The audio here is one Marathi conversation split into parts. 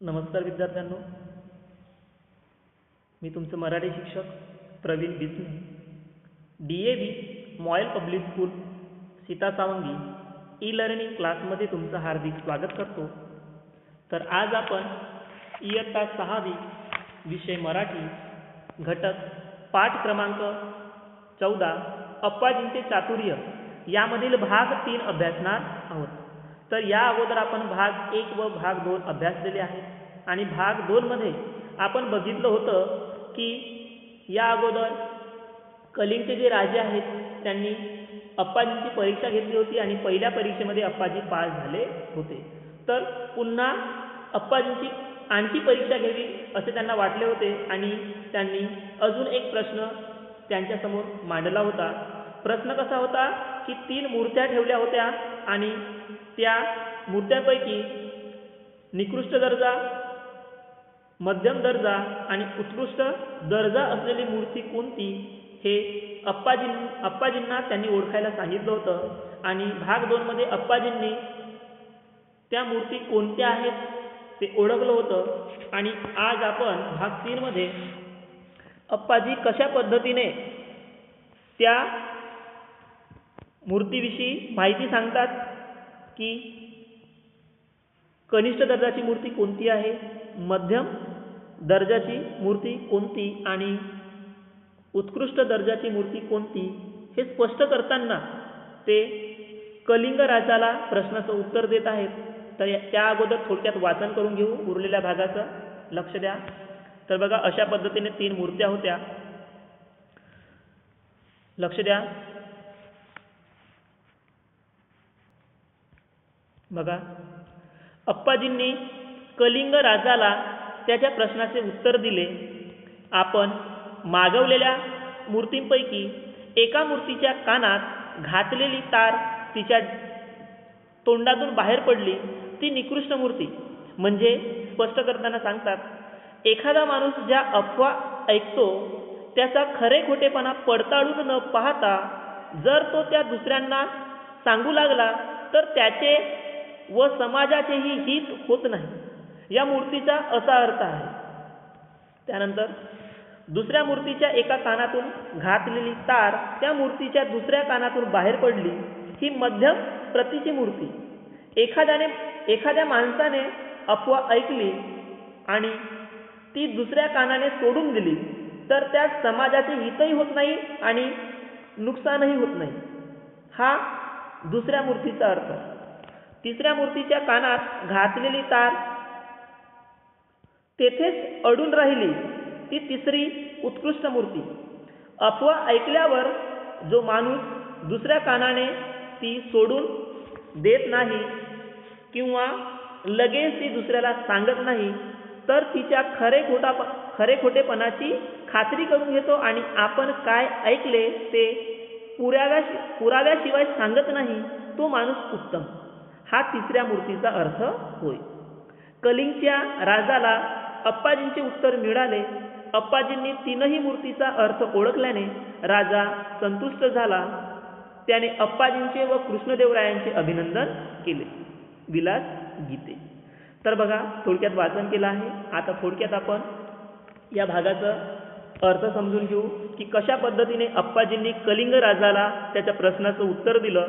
नमस्कार विद्यार्थ्यांनो. मी तुमचं मराठी शिक्षक Praveen Bisne D A V MOIL public school Sita Sawangi e learning क्लासमध्ये तुमचं हार्दिक स्वागत करतो. तर आज आपण इयत्ता सहावी विषय मराठी घटक पाठ क्रमांक चौदा अप्पाजींचे चातुर्य यामधील भाग तीन अभ्यासणार आहोत. तर या अगोदर आपण भाग एक व भाग दोन अभ्यासलेले आहेत. आणि भाग दोनमध्ये आपण बघितलं होतं की या अगोदर कलिंगचे जे राजे आहेत त्यांनी अप्पाजींची परीक्षा घेतली होती आणि पहिल्या परीक्षेमध्ये अप्पाजी पास झाले होते. तर पुन्हा अप्पाजींची आणखी परीक्षा घ्यावी असे त्यांना वाटले होते आणि त्यांनी अजून एक प्रश्न त्यांच्यासमोर मांडला होता. प्रश्न कसा होता की तीन मूर्त्या ठेवल्या होत्या आणि त्या मूर्त्यांपैकी निकृष्ट दर्जा मध्यम दर्जा आणि उत्कृष्ट दर्जा असलेली मूर्ती कोणती हे अप्पाजी अप्पाजींना त्यांनी ओळखायला सांगितलं होतं. आणि भाग दोनमध्ये अप्पाजींनी त्या मूर्ती कोणत्या आहेत ते ओळखलं होतं. आणि आज आपण भाग तीनमध्ये अप्पाजी कशा पद्धतीने त्या मूर्तीविषयी माहिती सांगतात की कनिष्ठ दर्जाची मूर्ती कोणती आहे? मध्यम दर्जाची मूर्ती कोणती आणि उत्कृष्ट दर्जाची मूर्ती कोणती? हे स्पष्ट करताना ते कलिंग राजाला प्रश्नाचं उत्तर देत आहेत. तर त्या अगोदर थोडक्यात वाचन करून घेऊ उरलेल्या भागाचं लक्ष द्या. तर बघा अशा पद्धतीने तीन मूर्त्या होत्या. लक्ष द्या. बघा. अप्पाजींनी कलिंग राजाला त्याच्या प्रश्नाचे उत्तर दिले. आपण मागवलेल्या मूर्तींपैकी एका मूर्तीच्या कानात घातलेली तार तिच्या तोंडातून बाहेर पडली. ती निकृष्ट मूर्ती. म्हणजे स्पष्ट करताना सांगतात एखादा माणूस ज्या अफवा ऐकतो त्याचा खरे खोटेपणा पडताळून न पाहता जर तो त्या दुसऱ्यांना सांगू लागला तर त्याचे व समाजाचेही हित होत नाही. या मूर्तीचा असा अर्थ आहे. त्यानंतर दुसऱ्या मूर्तीच्या एका कानातून घातलेली तार त्या मूर्तीच्या दुसऱ्या कानातून बाहेर पडली. ही मध्यम प्रतीची मूर्ती. एखाद्याने एखाद्या माणसाने अफवा ऐकली आणि ती दुसऱ्या कानाने सोडून दिली तर त्या समाजाचे हितही होत नाही आणि नुकसानही होत नाही. हा दुसऱ्या मूर्तीचा अर्थ. तिसऱ्या मूर्तीच्या कानात घातलेली तार. तेथेच अडून राहिली ती तिसरी उत्कृष्ट मूर्ती. अफवा ऐकल्यावर जो माणूस दुसऱ्या कानाने ती सोडून देत नाही किंवा लगेच ती दुसऱ्याला सांगत नाही तर तिच्या खरे खोटा खरे खोटेपणाची खात्री करून घेतो आणि आपण काय ऐकले ते पुराव्या पुराव्याशिवाय सांगत नाही तो माणूस उत्तम. हा तिसऱ्या मूर्तीचा अर्थ होय. कलिंगच्या राजाला अप्पाजींचे उत्तर मिळाले. अप्पाजींनी तीनही मूर्तीचा अर्थ ओळखल्याने राजा संतुष्ट झाला. त्याने अप्पाजींचे व कृष्णदेवरायांचे अभिनंदन केले. विलास गीते. तर बघा थोडक्यात वाचन केलं आहे. आता थोडक्यात आपण या भागाचं अर्थ समजून घेऊ की कशा पद्धतीने अप्पाजींनी कलिंग राजाला त्याच्या प्रश्नाचं उत्तर दिलं.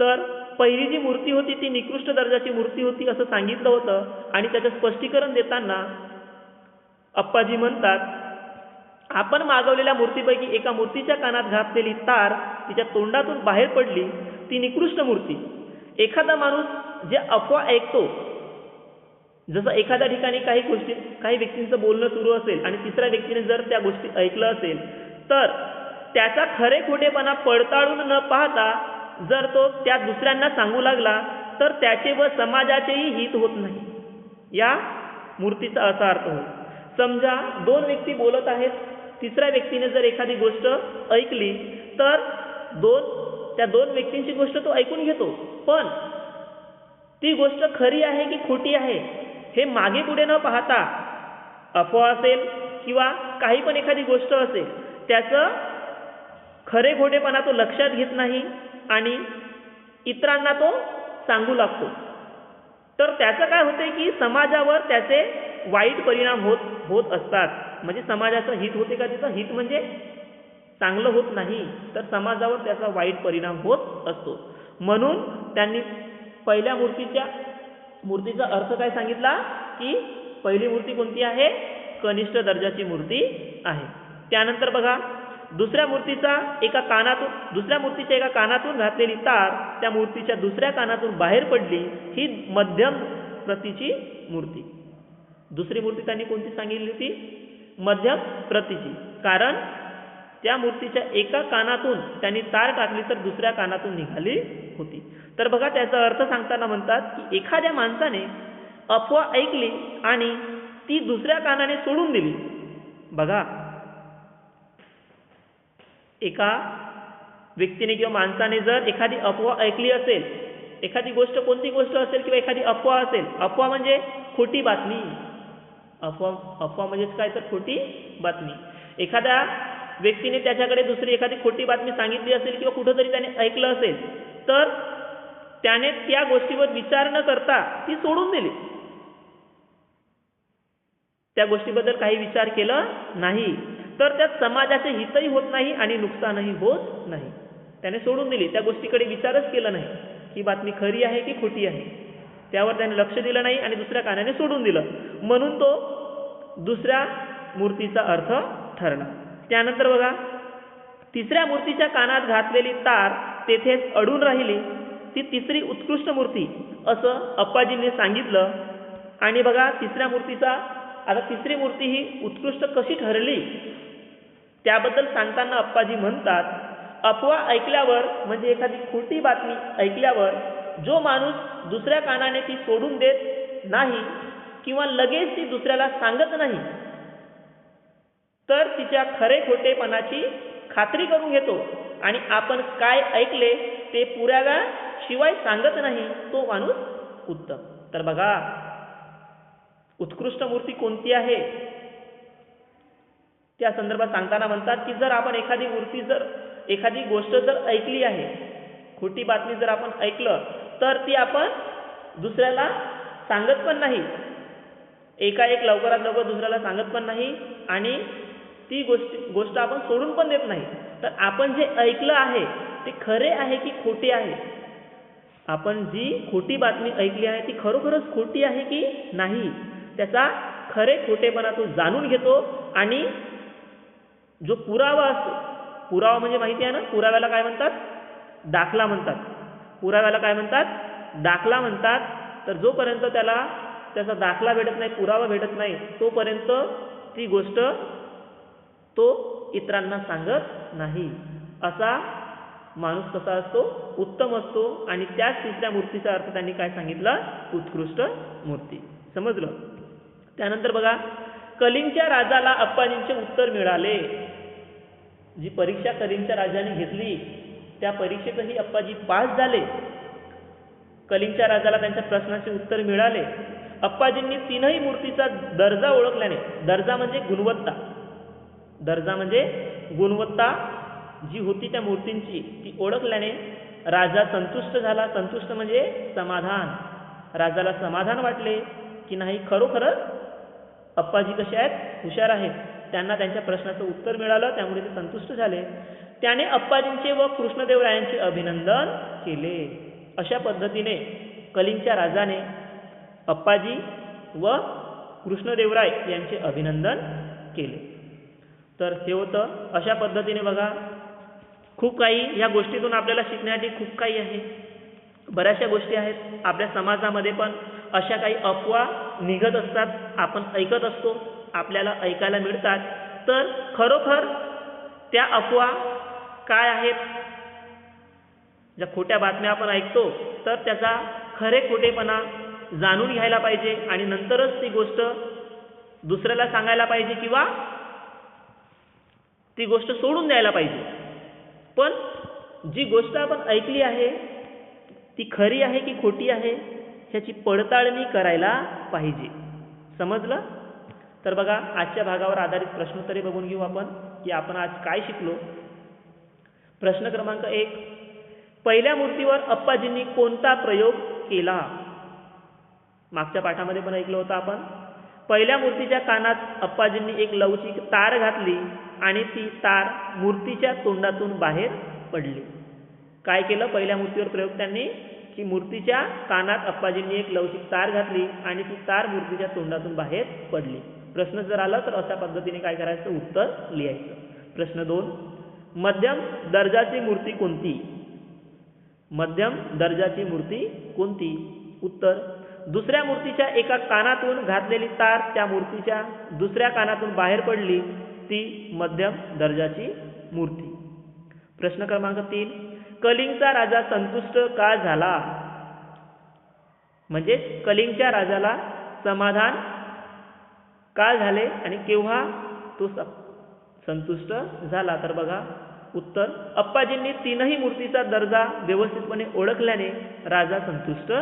तर पहिली जी मूर्ती होती ती निकृष्ट दर्जाची मूर्ती होती असं सांगितलं होतं. आणि त्याचं स्पष्टीकरण देताना अप्पाजी म्हणतात आपण मागवलेल्या मूर्तीपैकी एका मूर्तीच्या कानात घातलेली तार तिच्या तोंडातून बाहेर पडली. ती निकृष्ट मूर्ती. एखादा माणूस जे अफवा ऐकतो जसं एखाद्या ठिकाणी काही गोष्टी काही व्यक्तींचं बोलणं सुरू असेल आणि तिसऱ्या व्यक्तीने जर त्या गोष्टी ऐकलं असेल तर त्याचा खरे खोटेपणा पडताळून न पाहता जर तो त्या दुसऱ्यांना सांगू लागला तर त्याचे व समाजाचेही हित होत नाही. या मूर्तीचा असा अर्थ होय समजा दोन व्यक्ती बोलत आहेत तिसऱ्या व्यक्तीने जर एखादी गोष्ट ऐकली तर दोन त्या दोन व्यक्तींची गोष्ट तो ऐकून घेतो. पण ती गोष्ट खरी आहे की खोटी आहे हे मागे पुढे न पाहता अफवा असेल किंवा काही पण एखादी गोष्ट असेल त्याचं खरे खोटेपणा तो लक्षात घेत नाही आणि इतरांना तो सांगू लागतो. तर त्याचं काय होते की समाजावर त्याचे वाईट परिणाम होत होत असतात. म्हणजे समाजाचं हित होते का त्याचं हित म्हणजे चांगलं होत नाही तर समाजावर त्याचा वाईट परिणाम होत असतो. म्हणून त्यांनी पहिल्या मूर्तीच्या मूर्तीचा अर्थ काय सांगितला? की पहिली मूर्ती कोणती आहे? कनिष्ठ दर्जाची मूर्ती आहे. त्यानंतर बघा दुसऱ्या मूर्तीचा एका कानातून दुसऱ्या मूर्तीच्या एका कानातून घातलेली तार त्या मूर्तीच्या दुसऱ्या कानातून बाहेर पडली ही मध्यम प्रतीची मूर्ती. दुसरी मूर्ती त्यांनी कोणती सांगितली होती? मध्यम प्रतीची. कारण त्या मूर्तीच्या एका कानातून त्यांनी तार टाकली तर दुसऱ्या कानातून निघाली होती. तर बघा त्याचा अर्थ सांगताना म्हणतात की एखाद्या माणसाने अफवा ऐकली आणि ती दुसऱ्या कानाने सोडून दिली. बघा एका व्यक्तीने किंवा माणसाने जर एखादी अफवा ऐकली असेल एखादी गोष्ट कोणती गोष्ट असेल किंवा एखादी अफवा असेल अफवा म्हणजे खोटी बातमी. अफवा अफवा म्हणजेच काय? तर खोटी बातमी. एखाद्या व्यक्तीने त्याच्याकडे दुसरी एखादी खोटी बातमी सांगितली असेल किंवा कुठंतरी त्याने ऐकलं असेल तर त्याने त्या गोष्टीवर विचार न करता ती सोडून दिली. त्या गोष्टीबद्दल काही विचार केला नाही. तर त्यात समाजाचे हितही होत नाही आणि नुकसानही होत नाही. त्याने सोडून दिली. त्या गोष्टीकडे विचारच केला नाही. ही बातमी खरी आहे की खोटी आहे? त्यावर त्याने लक्ष दिलं नाही आणि दुसऱ्या कानाने सोडून दिलं. म्हणून तो दुसऱ्या मूर्तीचा अर्थ ठरला त्यानंतर बघा तिसऱ्या मूर्तीच्या कानात घातलेली तार तेथेच अडून राहिली. ती तिसरी उत्कृष्ट मूर्ती असं अप्पाजींनी सांगितलं. आणि बघा तिसऱ्या मूर्तीचा आता तिसरी मूर्ती ही उत्कृष्ट कशी ठरली? त्याबद्दल सांगताना अप्पाजी म्हणतात अफवा ऐकल्यावर म्हणजे एखादी खोटी बातमी ऐकल्यावर जो माणूस दुसऱ्या कानाने ती सोडून देत नाही किंवा लगेच ती दुसऱ्याला सांगत नाही तर तिच्या खरे खोटेपणाची खात्री करून घेतो आणि आपण काय ऐकले ते पुराव्याशिवाय सांगत नाही तो माणूस उत्तम. तर बघा उत्कृष्ट मूर्ती कोणती आहे? त्या संदर्भात सांगताना म्हणतात की जर आपण एखादी वृत्ती जर एखादी गोष्ट जर ऐकली आहे खोटी बातमी जर आपण ऐकलं तर ती आपण दुसऱ्याला सांगत पण नाही. एकाएक लवकरात लवकर दुसऱ्याला सांगत पण नाही आणि ती गोष्ट गोष्ट आपण सोडून पण देत नाही. तर आपण जे ऐकलं आहे ते खरे आहे की खोटे आहे? आपण जी खोटी बातमी ऐकली आहे ती खरोखरच खोटी आहे की नाही? त्याचा खरे खोटेपणा तो जाणून घेतो आणि जो पुरावा असतो पुरावा म्हणजे माहिती आहे ना? पुराव्याला काय म्हणतात? दाखला म्हणतात. पुराव्याला काय म्हणतात? दाखला म्हणतात. तर जोपर्यंत त्याला त्याचा दाखला भेटत नाही पुरावा भेटत नाही तोपर्यंत ती गोष्ट तो इतरांना सांगत नाही. असा माणूस कसा असतो? उत्तम असतो आणि त्याच तिसऱ्या मूर्तीचा अर्थ त्यांनी काय सांगितलं? उत्कृष्ट मूर्ती. समजलं? त्यानंतर बघा कलिंगच्या राजाला अप्पाजींचे उत्तर मिळाले. जी परीक्षा कलिंगच्या राजाने घेतली त्या परीक्षेतही अप्पाजी पास झाले. कलिंगच्या राजाला त्यांच्या प्रश्नाचे उत्तर मिळाले. अप्पाजींनी तीनही मूर्तीचा दर्जा ओळखल्याने दर्जा म्हणजे गुणवत्ता. दर्जा म्हणजे गुणवत्ता जी होती त्या मूर्तींची ती ओळखल्याने राजा संतुष्ट झाला. संतुष्ट म्हणजे समाधान. राजाला समाधान वाटले की नाही खरोखरच अप्पाजी कसे आहेत? हुशार आहेत. त्यांना त्यांच्या प्रश्नाचं उत्तर मिळालं त्यामुळे ते संतुष्ट झाले. त्याने अप्पाजींचे व कृष्णदेवरायांचे अभिनंदन केले. अशा पद्धतीने कलिंगच्या राजाने अप्पाजी व कृष्णदेवराय यांचे अभिनंदन केले. तर हे होतं. अशा पद्धतीने बघा खूप काही या गोष्टीतून आपल्याला शिकण्यासाठी खूप काही आहे. बऱ्याचशा गोष्टी आहेत. आपल्या समाजामध्ये पण अशा काही अफवा निघत असतात आपण ऐकत असतो. आपल्याला ऐकायला मिळतात. तर खरोखर त्या अफवा काय आहेत? ज्या खोट्या बातम्या आपण ऐकतो तर त्याचा खरे खोटेपणा जाणून घ्यायला पाहिजे आणि नंतरच ती गोष्ट दुसऱ्याला सांगायला पाहिजे किंवा ती गोष्ट सोडून द्यायला पाहिजे. पण जी गोष्ट आपण ऐकली आहे ती खरी आहे की खोटी आहे ह्याची पडताळणी करायला पाहिजे. समजलं? तर बघा आजच्या भागावर आधारित प्रश्नोत्तरे बघून घेऊ आपण की आपण आज काय शिकलो? प्रश्न क्रमांक एक. पहिल्या मूर्तीवर अप्पाजींनी कोणता प्रयोग केला? मागच्या पाठामध्ये पण ऐकलं होतं आपण. पहिल्या मूर्तीच्या कानात अप्पाजींनी एक लवचिक तार घातली आणि ती तार मूर्तीच्या तोंडातून बाहेर पडली. काय केलं? पहिल्या मूर्तीवर प्रयोग त्यांनी की मूर्तीच्या कानात अप्पाजींनी एक लवचिक तार घातली आणि ती तार मूर्तीच्या तोंडातून बाहेर पडली. प्रश्न जर आला तर अशा पद्धतीने काय करायचं? उत्तर लिहायचं. प्रश्न दोन मध्यम दर्जाची मूर्ती कोणती? मध्यम दर्जाची मूर्ती कोणती? उत्तर दुसऱ्या मूर्तीच्या एका कानातून घातलेली तार त्या मूर्तीच्या दुसऱ्या कानातून बाहेर पडली ती मध्यम दर्जाची मूर्ती. प्रश्न क्रमांक तीन कलिंगचा राजा संतुष्ट का झाला? म्हणजे कलिंगच्या राजाला समाधान का झाले आणि केव्हा तो स- संतुष्ट झाला? तर बघा उत्तर अप्पाजींनी तीनही मूर्तीचा दर्जा व्यवस्थितपणे ओळखल्याने राजा संतुष्ट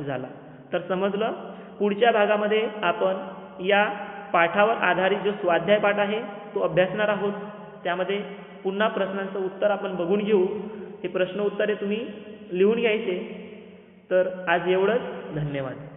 झाला. तर समजलं पुढच्या भागामध्ये आपण या पाठावर आधारित जो स्वाध्याय पाठ आहे तो अभ्यासणार आहोत. त्यामध्ये पुन्हा प्रश्नांचं उत्तर आपण बघून घेऊ. हे प्रश्न उत्तरे तुम्ही लिहून घ्यायचे. तर आज एवढंच. धन्यवाद.